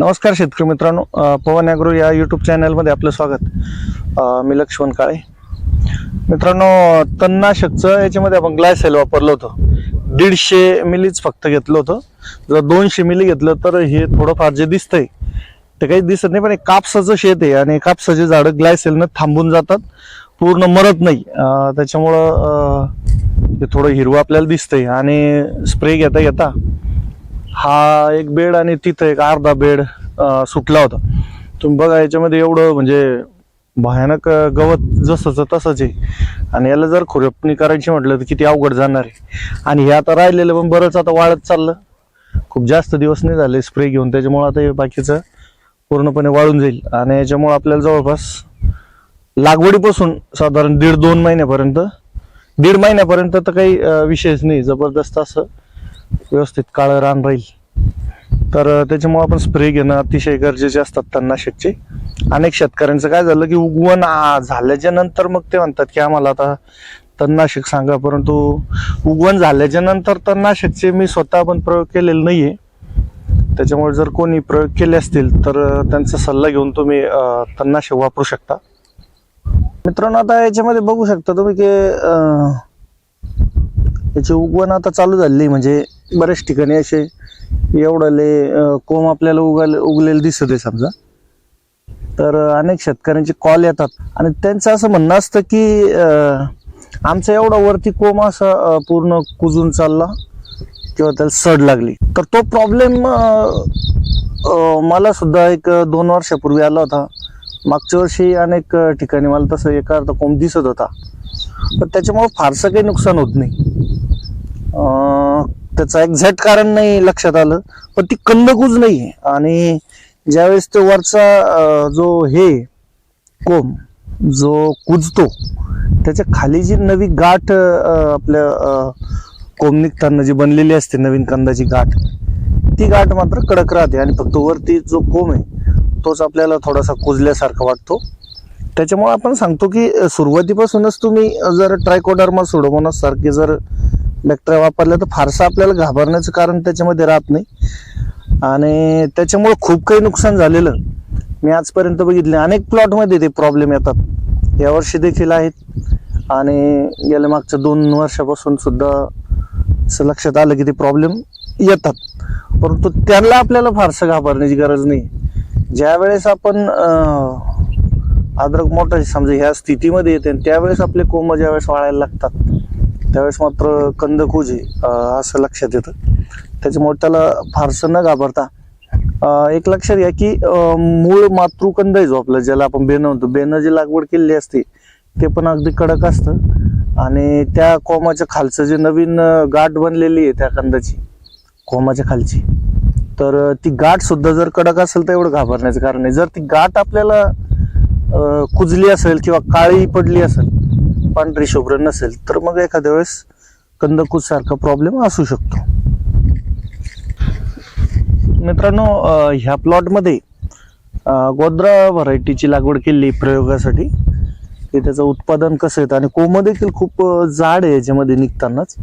नमस्कार शेतकरी मित्रांनो पवन ॲग्रो या यूट्यूब चॅनलमध्ये आपलं स्वागत. मी लक्ष्मण काळे. मित्रांनो तणनाशकचं याच्यामध्ये आपण ग्लायसेल वापरलं होतं. दीडशे मिलीच फक्त घेतलं होतं. जर दोनशे मिली घेतलं तर हे थोडंफार जे दिसतंय ते काही दिसत नाही पण एक कापसाचं शेत आहे आणि कापसाचे झाडं ग्लायसेलनं थांबून जातात. पूर्ण मरत नाही. त्याच्यामुळं ते थोडं हिरवं आपल्याला दिसतंय आणि स्प्रे घेता घेता हा एक बेड आणि तिथं एक अर्धा बेड सुटला होता. तुम्ही बघा याच्यामध्ये एवढं म्हणजे भयानक गवत जसंच तसंच आहे. आणि याला जर खुरपणी करायची म्हटलं तर किती अवघड जाणार आहे. आणि हे आता राहिलेलं पण बरंच आता वाळत चाललं. खूप जास्त दिवस नाही झाले स्प्रे घेऊन त्याच्यामुळे आता हे बाकीचं पूर्णपणे वाळून जाईल. आणि याच्यामुळे आपल्याला जवळपास लागवडीपासून साधारण दीड दोन महिन्यापर्यंत दीड महिन्यापर्यंत तर काही विशेष नाही. जबरदस्त असं व्यवस्थित काळं रान राहील. तर त्याच्यामुळे आपण स्प्रे घेणं अतिशय गरजेचे असतात तणनाशकचे अनेक शेतकऱ्यांचं काय झालं की उगवण झाल्याच्यानंतर मग ते म्हणतात की आम्हाला आता तणनाशक सांगा परंतु उगवण झाल्याच्यानंतर तणनाशकचे मी स्वतः पण प्रयोग केलेले नाहीये. त्याच्यामुळे जर कोणी प्रयोग केले असतील तर त्यांचा सल्ला घेऊन तुम्ही तणनाशक वापरू शकता. मित्रांनो आता याच्यामध्ये बघू शकता तुम्ही की याची उगवण आता चालू झाली म्हणजे बऱ्याच ठिकाणी असे एवढाले अं, कोंब आपल्याला उगाले उगलेलं दिसत आहे समजा. तर अनेक शेतकऱ्यांचे कॉल येतात. आणि त्यांचं असं म्हणणं असतं की आमचा एवढा वरती कोंब असा पूर्ण कुजून चालला किंवा त्याला सड लागली. तर तो प्रॉब्लेम मला सुद्धा एक दोन वर्षापूर्वी आला होता. मागच्या वर्षी अनेक ठिकाणी मला तसं एका अर्थ कोंब दिसत होता. पण त्याच्यामुळं फारसं काही नुकसान होत नाही. त्याचं एक्झॅक्ट कारण नाही लक्षात आलं पण ती कंदकूज नाही आणि ज्यावेळेस तो वरचा जो हे कोंब जो कुजतो त्याच्याखाली जी नवी गाठ आपल्या कोंब निघताना जी बनलेली असते नवीन कंदाची गाठ ती गाठ मात्र कडक राहते आणि फक्त वरती जो कोंब आहे तोच आपल्याला थोडासा कुजल्यासारखा वाटतो. त्याच्यामुळे आपण सांगतो की सुरुवातीपासूनच तुम्ही जर ट्रायकोडर्मा सुडोमोनास सारखे जर बॅक्टेरिया वापरल्या तर फारसं आपल्याला घाबरण्याचं कारण त्याच्यामध्ये राहत नाही. आणि त्याच्यामुळं खूप काही नुकसान झालेलं. मी आजपर्यंत बघितले अनेक प्लॉटमध्ये ते प्रॉब्लेम येतात. यावर्षी देखील आहेत. आणि गेल्या मागच्या दोन वर्षापासून सुद्धा असं लक्षात आलं की ते प्रॉब्लेम येतात. परंतु त्यांना आपल्याला फारसं घाबरण्याची गरज नाही. ज्या वेळेस आपण अद्रक मोठा समजा ह्या स्थितीमध्ये येते आणि त्यावेळेस आपले कोंब ज्यावेळेस वाळायला लागतात. त्यावेळेस मात्र कंदकुज आहे असं लक्षात येतं. त्याच्यामुळे त्याला फारसं न घाबरता एक लक्षात घ्या की मूळ मातृकंद आहे जो आपला ज्याला आपण बेनं म्हणतो. बेनं जी लागवड केलेली असते ते पण अगदी कडक असतं. आणि त्या कोमाच्या खालचं जे नवीन गाठ बनलेली आहे त्या कंदाची कोमाच्या खालची तर ती गाठ सुद्धा जर कडक असेल तर एवढं घाबरण्याचं कारण आहे जर ती गाठ आपल्याला कुजली असेल किंवा काळी पडली असेल पांढरी शुभ्र नसेल तर मग एखाद्या वेळेस कंदकूज सारखा प्रॉब्लेम असू शकतो. मित्रांनो ह्या प्लॉटमध्ये गोद्रा व्हरायटीची लागवड केली प्रयोगासाठी. की त्याचं उत्पादन कसं येतं? आणि कोंब देखील खूप जाड आहे याच्यामध्ये निघतानाच.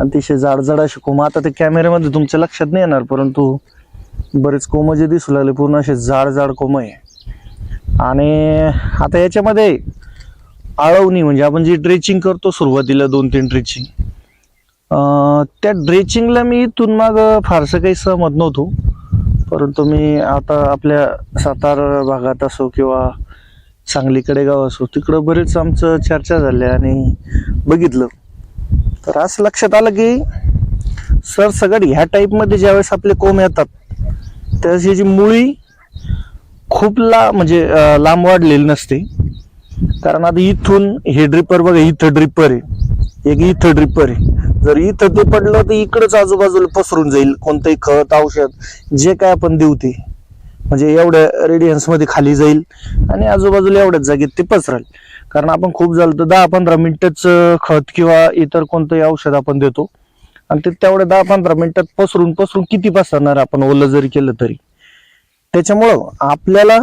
अतिशय जाड जाड असे कोंब आता ते कॅमेऱ्यामध्ये तुमच्या लक्षात नाही येणार परंतु बरेच कोंब जे दिसू लागले पूर्ण असे जाड जाड कोंब आहे. आणि आता याच्यामध्ये आळवणी म्हणजे आपण जी ड्रेचिंग करतो सुरुवातीला दोन तीन ड्रेचिंग त्या ड्रेचिंगला मी इथून मग फारसं काही सहमत नव्हतो. परंतु मी आता आपल्या सातारा भागात असो किंवा सांगलीकडे गाव असो तिकडं बरेच आमचं चर्चा झाल्या आणि बघितलं. तर असं लक्षात आलं की सर सगळं ह्या टाईपमध्ये ज्यावेळेस आपले कोंब येतात त्यावेळेस याची मुळी खूप ला म्हणजे लांब वाढलेली नसते. कारण आता इथून हे ड्रिपर बघा इथं ड्रिपर आहे. एक इथं ड्रिपर आहे. जर इथं ते पडलं तर इकडंच आजूबाजूला पसरून जाईल कोणतंही खत औषध जे काय आपण देऊ ते. म्हणजे एवढ्या रेडियन्समध्ये खाली जाईल आणि आजूबाजूला एवढ्याच जागेत ते पसरेल. कारण आपण खूप झालं तर दहा पंधरा मिनिटच खत किंवा इतर कोणतंही औषध आपण देतो. आणि ते तेवढ्या दहा पंधरा मिनिटात पसरून पसरून किती पसरणार आपण ओलं जरी केलं तरी. त्याच्यामुळं आपल्याला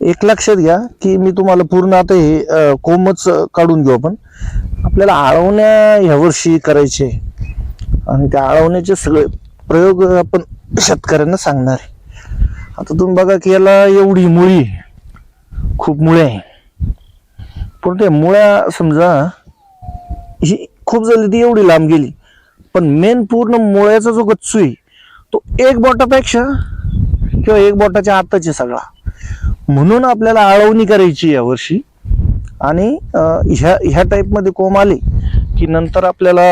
एक लक्षात घ्या की मी तुम्हाला पूर्ण आता हे कोंबच काढून घेऊ आपण. आपल्याला आळवण्या ह्यावर्षी करायचे आणि त्या आळवण्याचे सगळे प्रयोग आपण शेतकऱ्यांना सांगणार आहे. आता तुम्ही बघा की याला एवढी मुळी खूप मुळे आहे. पण ते मुळ्या समजा ही खूप झाली ती एवढी लांब गेली. पण मेन पूर्ण मुळ्याचा जो गच्चू आहे तो एक बोटापेक्षा किंवा एक बोटाच्या आताचे सगळा. म्हणून आपल्याला आळवणी करायची यावर्षी आणि ह्या ह्या टाईपमध्ये कोंब आले की नंतर आपल्याला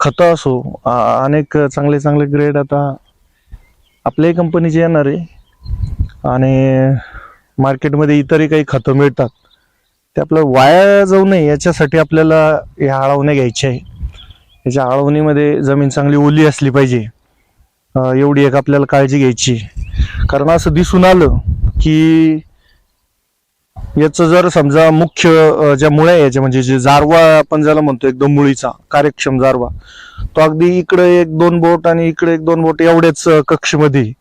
खतं असो अनेक चांगले चांगले ग्रेड आता आपल्याही कंपनीचे येणार आहे. आणि मार्केटमध्ये इतरही काही खतं मिळतात. ते आपलं वाया जाऊ नये याच्यासाठी आपल्याला ह्या आळवण्या घ्यायच्या आहे. याच्या आळवणीमध्ये जमीन चांगली ओली असली पाहिजे. एवढी एक आपल्याला काळजी घ्यायची कारण असं दिसून आलं की याचं जर समजा मुख्य ज्या मुळ्या याच्या म्हणजे जे जारवा आपण ज्याला म्हणतो एकदम मुळीचा कार्यक्षम जारवा तो अगदी इकडे एक दोन बोट आणि इकडे एक दोन बोट एवढ्याच कक्षमध्ये कक्षेमध्ये.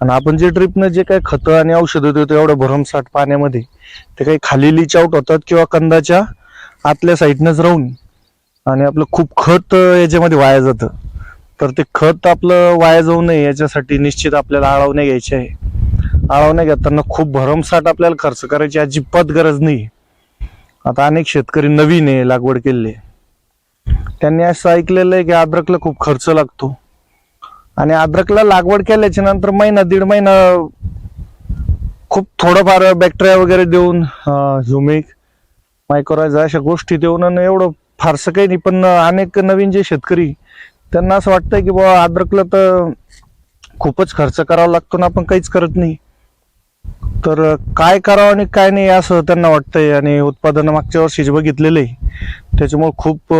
आणि आपण जे ट्रिपनं जे काही खतं आणि औषधं देतो एवढ्या भरमसाठ पाण्यामध्ये ते काही खाली लिच आउट होतात किंवा कंदाच्या आतल्या साईडनंच राहून आणि आपलं खूप खत याच्यामध्ये वाया जातं. तर ते खत आपलं वाया जाऊ नये याच्यासाठी निश्चित आपल्याला आळवण्या घ्यायचे आहे. आळवण्या घेताना खूप भरमसाठ आपल्याला खर्च करायची अजिबात गरज नाही. आता अनेक शेतकरी नवीन आहे लागवड केलेली त्यांनी असं ऐकलेलं आहे की अद्रकला खूप खर्च लागतो. आणि अद्रकला लागवड केल्याच्यानंतर महिना दीड महिना खूप थोडंफार बॅक्टेरिया वगैरे देऊन ह्युमिक मायक्रोरायझा अशा गोष्टी देऊन आणि एवढं फारसं काही नाही पण अनेक नवीन जे शेतकरी त्यांना असं वाटतं की बाबा अद्रकला तर खूपच खर्च करावा लागतो ना आपण काहीच करत नाही. तर काय करावं आणि काय नाही असं त्यांना वाटतंय आणि उत्पादन मागच्या वर्षी जे बघितलेलं आहे त्याच्यामुळे खूप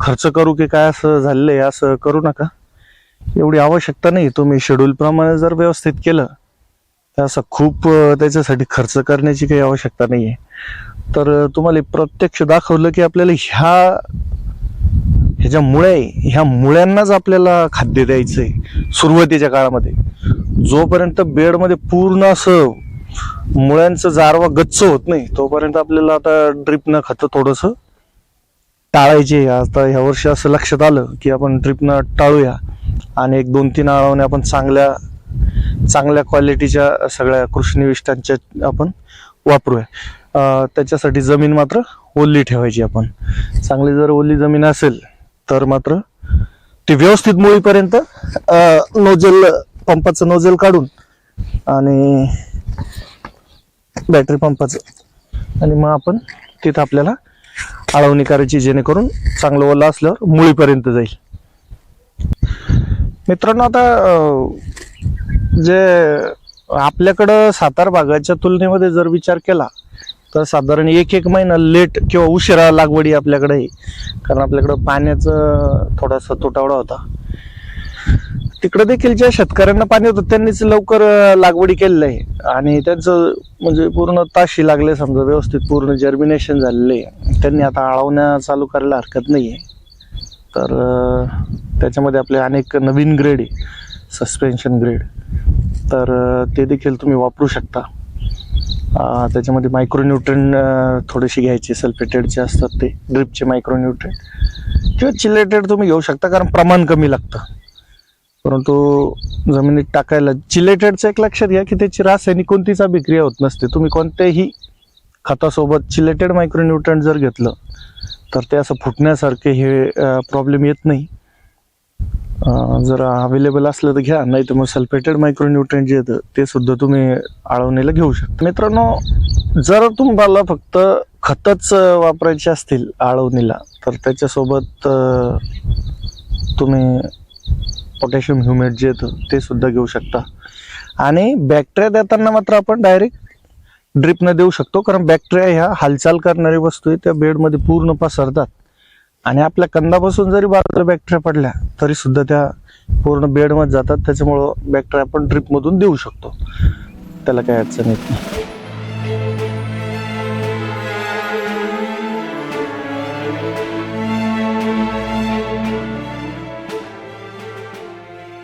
खर्च करू की काय असं झालेलं आहे असं करू नका. एवढी आवश्यकता नाही. तुम्ही शेड्यूलप्रमाणे जर व्यवस्थित केलं तर असं खूप त्याच्यासाठी खर्च करण्याची काही आवश्यकता नाही आहे तर तुम्हाला प्रत्यक्ष दाखवलं की आपल्याला ह्या ह्याच्या मुळे ह्या मुळ्यांनाच आपल्याला खाद्य द्यायचंय सुरुवातीच्या काळामध्ये. जोपर्यंत बेडमध्ये पूर्ण असं मुळ्यांचं जारवा गच्च होत नाही तोपर्यंत आपल्याला आता ड्रिपनं खातं थोडस टाळायचे. आता ह्या वर्षी असं लक्षात आलं की आपण ड्रिपनं टाळूया आणि एक दोन तीन आळावने आपण चांगल्या चांगल्या क्वालिटीच्या सगळ्या कृषनिविष्टांच्या आपण वापरूया. त्याच्यासाठी जमीन मात्र ओली ठेवायची आपण. चांगली जर ओली जमीन असेल तर मात्र ती व्यवस्थित मुळीपर्यंत नोजेल पंपाचं नोझेल काढून आणि बॅटरी पंपाचं आणि मग आपण तिथं आपल्याला आळवणी करायची जेणेकरून चांगलं ओला असल्यावर मुळीपर्यंत जाईल. मित्रांनो आता जे आपल्याकडं सातारा भागाच्या तुलनेमध्ये जर विचार केला तर साधारण एक एक महिना लेट किंवा उशिरा लागवडी आपल्याकडे आहे कारण आपल्याकडं पाण्याचं थोडासा तुटवडा होता. तिकडे देखील ज्या शेतकऱ्यांना पाणी होतं त्यांनीच लवकर लागवडी केलेलं आहे. आणि त्यांचं म्हणजे पूर्ण ताशी लागले समजा व्यवस्थित पूर्ण जर्मिनेशन झालेलं आहे. त्यांनी आता आळवण्या चालू करायला हरकत नाही आहे तर त्याच्यामध्ये आपले अनेक नवीन ग्रेड आहे. सस्पेन्शन ग्रेड तर ते देखील तुम्ही वापरू शकता. त्याच्यामध्ये मायक्रोन्यूट्रन थोडेसे घ्यायचे. सल्फेटेडचे असतात ते ड्रिपचे मायक्रोन्यूट्रन किंवा चिलेटेड तुम्ही घेऊ शकता कारण प्रमाण कमी लागतं. परंतु जमिनीत टाकायला चिलेटेडचं एक लक्षात घ्या की त्याची रासायनिक कोणतीच अभिक्रिया होत नसते. तुम्ही कोणत्याही खतासोबत चिलेटेड मायक्रोन्यूट्रन जर घेतलं तर ते असं फुटण्यासारखे हे प्रॉब्लेम येत नाही. जर अवेलेबल असलं तर घ्या नाही तर मग सल्फेटेड मायक्रोन्यूट्रन जे येतं ते सुद्धा तुम्ही आळवणीला घेऊ शकता. मित्रांनो जर तुम्हाला फक्त खतच वापरायचे असतील आळवणीला तर त्याच्यासोबत तुम्ही पोटॅशियम ह्युमेट जे येतं ते सुद्धा घेऊ शकता. आणि बॅक्टेरिया देताना मात्र आपण डायरेक्ट ड्रिपनं देऊ शकतो कारण बॅक्टेरिया ह्या हालचाल करणारी वस्तू आहे त्या बेडमध्ये पूर्ण पसरतात. आणि आपल्या कंदापासून जरी बाजूला बॅक्टेरिया पडल्या तरी सुद्धा त्या पूर्ण बेडमध्ये जातात. त्याच्यामुळं बॅक्टेरिया आपण ड्रिपमधून देऊ शकतो. त्याला काही अडचण येत नाही.